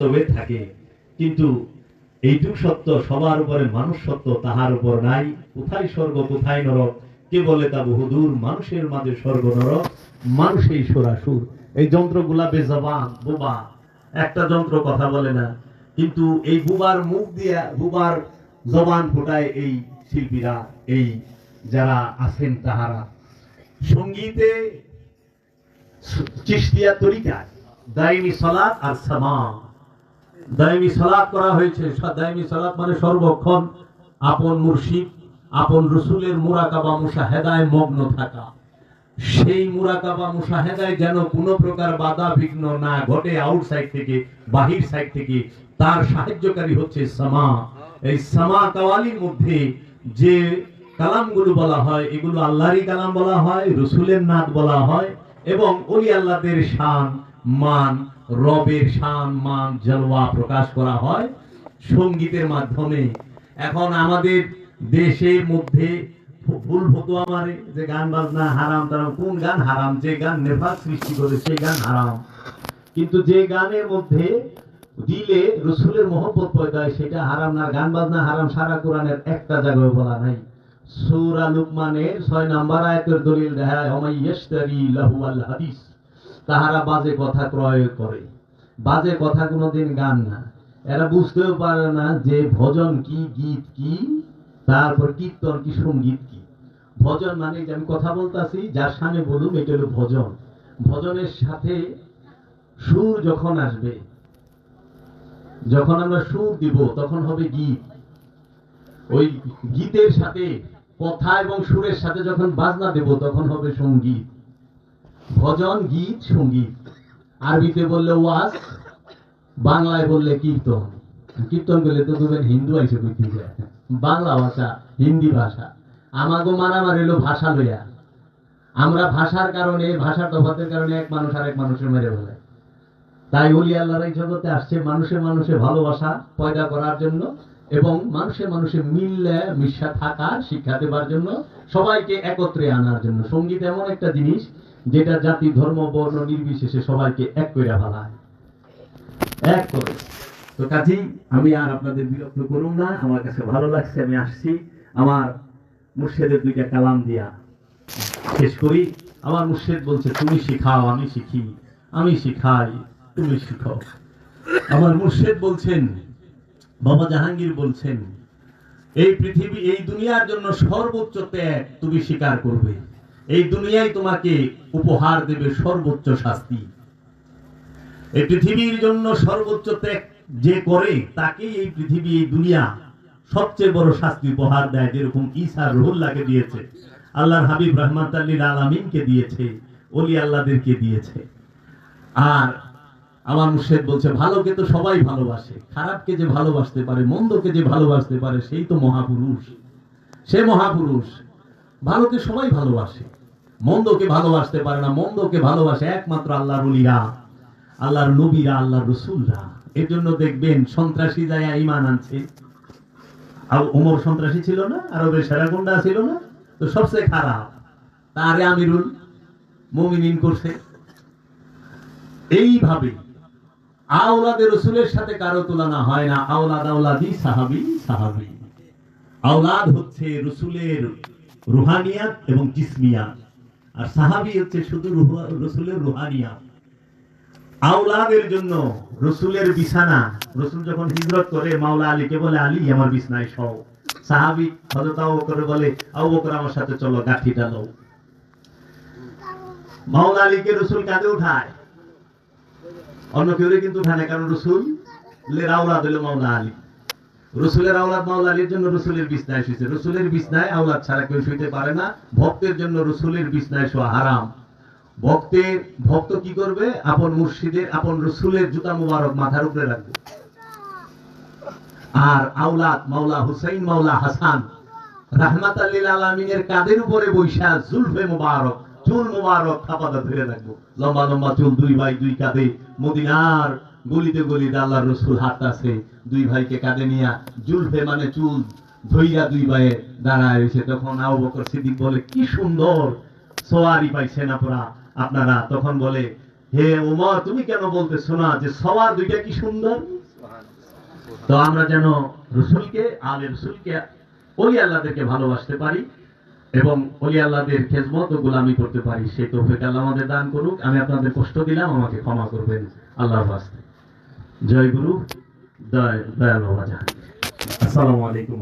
তবে থাকে। কিন্তু এইটুক সত্য, সবার উপরে মানুষ সত্য, তাহার উপর নাই। কোথায় স্বর্গ, কোথায় নরক? কে বলে তা বহুদূর? মানুষের মাঝে স্বর্গ, নরক, মানুষেই সুরাসুর এই যন্ত্রগুলা বেজবান বোবা। একটা যন্ত্র কথা বলে না। কিন্তু এই বুবার মুখ দিয়া, বুবার জবান ফোটায় এই শিল্পীরা, এই যারা আছেন তাহারা। সঙ্গীতে চিস্তিয়া তরিকায়, দাইমি সালাত আর সামা দাইমি সালাত করা হয়েছে। সালাত মানে সর্বক্ষণ আপন মুর্শিদ, আপন রসুলের মুরাকাবা মগ্ন থাকা। সেই মুরাকাবা যেন কোনো প্রকার বাধা বিঘ্ন না ঘটে আউটসাইড থেকে, বাহির সাইড থেকে, তার সাহায্যকারী হচ্ছে সামা। এই সামা কাওয়ালির মধ্যে যে কালামগুলো বলা হয়, এগুলো আল্লাহরই কালাম বলা হয়, রসুলের নাদ বলা হয়, এবং ওলি আল্লাহদের শান, মান রবের শান মান জলওয়া প্রকাশ করা হয় সঙ্গীতের মাধ্যমে। এখন আমাদের দেশের মধ্যে ভুল ফতুয়া মারে, যে গান বাজনা হারাম, তারা কোন গান হারাম? যে গান নেফাক সৃষ্টি করে সেই গান হারাম। কিন্তু যে গানের মধ্যে দিলে রসুলের মহব্বত পয়দা হয়, সেটা হারাম না। গান বাজনা হারাম সারা কোরআনের একটা জায়গায় বলা নাই। সূরা লুকমানের ছয় নাম্বার আয়াতের দলিল দেখায়, ওমাই ইয়াশতারি লাহু আল হাদিস। তাহারা বাজে কথা ক্রয় করে। বাজে কথা কোনোদিন গান না। এরা বুঝতেও পারে না যে ভজন কি, গীত কি, তারপর কীর্তন কি, সংগীত কি। ভজন মানে যে আমি কথা বলতাছি, যার সামনে বলুন, এটা হলো ভজন। ভজনের সাথে সুর যখন আসবে, যখন আমরা সুর দিব, তখন হবে গীত। ওই গীতের সাথে, কথা এবং সুরের সাথে যখন বাজনা দেব, তখন হবে সংগীত। ভজন, গীত, সংগীত। আরবিতে বললে ওয়াজ, বাংলায় বললে কীর্তন। কীর্তন করলে তো দুবেন হিন্দু আইসে পৃথিবীতে বাংলা ভাষা, হিন্দি ভাষা। আমাগো মারামারি হলো ভাষা লইয়া। আমরা ভাষার কারণে, ভাষার তফাতের কারণে এক মানুষ আর এক মানুষের মেরে ফেলে। তাই ওলি আল্লাহর এই জগতে আসছে মানুষে মানুষে ভালোবাসা পয়দা করার জন্য এবং মানুষে মানুষে মিললে, মিশা থাকার শিক্ষা দেবার জন্য সবাইকে একত্রে আনার জন্য। সংগীত এমন একটা জিনিস যেটা জাতি, ধর্ম, বর্ণ নির্বিশেষে সবাইকে এক করে ফেলায়। এক করে। তো কাজেই আমি আর আপনাদের বিরক্ত করুন না, আমার কাছে ভালো লাগছে, আমি আসছি। আমার মুর্শেদের দুইটা কালাম দিয়া শেষ করি। আমার মুর্শেদ বলছে, তুমি শিখাও, আমি শিখি। আমি শিখাই, তুমি শিখো। আমার মুর্শেদ বলছেন, বাবা জাহাঙ্গীর বলছেন, এই পৃথিবী, এই দুনিয়ার জন্য সর্বোচ্চ ত্যাগ তুমি স্বীকার করবে। এই দুনিয়ায় তোমাকে উপহার দেবে সর্বোচ্চ শাস্তি। এই পৃথিবীর জন্য সর্বোচ্চ ত্যাগ যে করে, তাকেই এই পৃথিবী, এই দুনিয়া সবচেয়ে বড় শাস্তি উপহার দেয়, যেরকম ঈসা রহুল্লাহকে দিয়েছে। আল্লাহর হাবিব রহমাত আল্লীর আলামিনকে দিয়েছে অলি আল্লাহদেরকে দিয়েছে। আর আমার মুর্শেদ বলছে, ভালোকে তো সবাই ভালোবাসে, খারাপকে যে ভালোবাসতে পারে, মন্দকে যে ভালোবাসতে পারে, সেই তো মহাপুরুষ। সে মহাপুরুষ। ভালোকে সবাই ভালোবাসে। মন্দকে ভালোবাসতে পারে না, মন্দকে ভালোবাসে একমাত্র আল্লাহর উলিরা আল্লাহর নবীরা, আল্লাহর রসুলরা। এর জন্য দেখবেন সন্ত্রাসী যায় ইমান আনছে। আর ওমর সন্ত্রাসী ছিল না, আরবের সেরাগুন্ডা ছিল না, তো সবচেয়ে খারাপ, তারে আমিরুল মমিনিন করছে। এইভাবে আওলাদে রসুলের সাথে কারও তুলনা হয় না, আওলাদ আওলাদি, সাহাবি সাহাবি। আওলাদ হচ্ছে রসুলের রুহানিয়াত এবং জিসমিয়াত। আর সাহাবি হচ্ছে শুধু রসুলের রুহানিয়াত আওলাদের জন্য রসুলের বিছানা। রসুল যখন হিজরত করে, মাওলা আলীকে বলে, আলী, আমার বিছনায় সও সাহাবি হযরত আবু বকর বলে, আবু বকর, আমার সাথে চলো, গাঠিটা লও। মাওলা আলীকে রসুল কাঁধে উঠায়। অন্য কেউ কিন্তু উঠায় না কারণ রসুল লের আওলাদ হলো মাওলা আলী। রসুলের আওলাদ মাওলা আলীর জন্য রসুলের বিছনায় শুয়েছে রসুলের বিছনায় আওলাদ ছাড়া কেউ শুইতে পারে না। ভক্তের জন্য রসুলের বিছনায় শোয়া হারাম। ভক্তের ভক্ত কি করবে? আপন মুর্শিদের, আপন রসুলের জুতা মুবারক মাথার উপরে রাখবে। আর আওলাদ মাওলা হুসাইন, মাওলা হাসান রাহমাত আল্লিল আলমিনের কাদের উপরে বৈশা জুলফে মুবারক, চুল মুবারক থাপাদা ধরে রাখব। লম্বা লম্বা চুল দুই ভাই দুই কাঁধে। মদিনার গলিতে গলিতে আল্লাহ রসুল হাত আছে দুই ভাইকে কাঁধে নিয়া জুলফে মানে চুল ধইরা দুই ভাইয়ে দাঁড়ায় রয়েছে। তখন আবু বকর সিদ্দিক বলে, কি সুন্দর সোয়ারি পাইছেন আপনারা। আপনারা তখন বলে, হে উমর তুমি কেন বলতেছো না যে সবার দুইটা কি সুন্দর? তো আমরা যেন রসুলকে, আলে রসুলকে ওলি আল্লাহদেরকে ভালোবাসতে পারি এবং ওলি আল্লাহদের খেজমত ও গোলামি করতে পারি। সেই তৌফিক আল্লাহ আমাদের দান করুক। আমি আপনাদের কষ্ট দিলাম, আমাকে ক্ষমা করবেন। আল্লাহ বাস্তে জয় গুরু দয় দয়াল বাবা আসসালামু আলাইকুম।